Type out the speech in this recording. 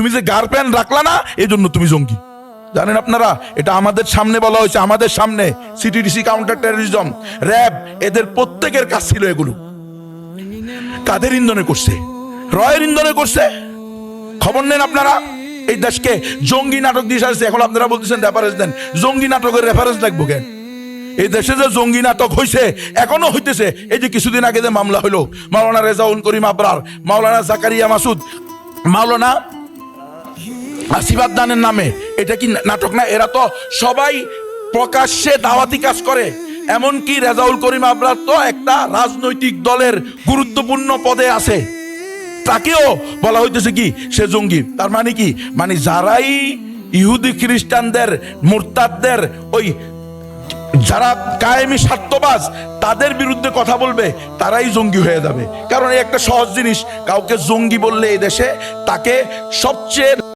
তুমি যে গার্লফ্রেন্ড রাখলা না এই জন্য তুমি জঙ্গি। জানেন আপনারা, এটা আমাদের সামনে বলা হয়েছে, আমাদের সামনে সিটিডিসি কাউন্টার টেরোরিজম র্যাব, এদের প্রত্যেকের কাজ ছিল এগুলো। কাদের ইন্ধনে করছে? রয়ের ইন্ধনে করছে? খবর নেন আপনারা, এই দেশকে জঙ্গি নাটক দিয়ে সারছে এখন আপনারা বলতেছেন রেফারেন্স দেন। জঙ্গি নাটকের রেফারেন্স লাগবো কেন? এই দেশে যে জঙ্গি নাটক হয়েছে এখনও হইতেছে। এই যে কিছুদিন আগে যে মামলা হলো মাওলানা রেজাউল করিম আবরার, মাওলানা জাকারিয়া মাসুদ, মাওলানা আশীর্বাদ দানের নামে। এটা কি নাটক না? এরা তো সবাই প্রকাশ্যে দাওয়াতি কাজ করে। এমনকি রেজাউল করিম আবরার তো একটা রাজনৈতিক দলের গুরুত্বপূর্ণ পদে আছে। তাকেও বলা হইতেছে কি, সে জঙ্গি। তার মানে কি? মানে যারাই ইহুদি খ্রিস্টানদের, মুরতাদদের, ওই যারা কায়েমি স্বার্থবাজ, তাদের বিরুদ্ধে কথা বলবে, তারাই জঙ্গি হয়ে যাবে। কারণ এই একটা সহজ জিনিস, কাউকে জঙ্গি বললে এই দেশে তাকে সবচেয়ে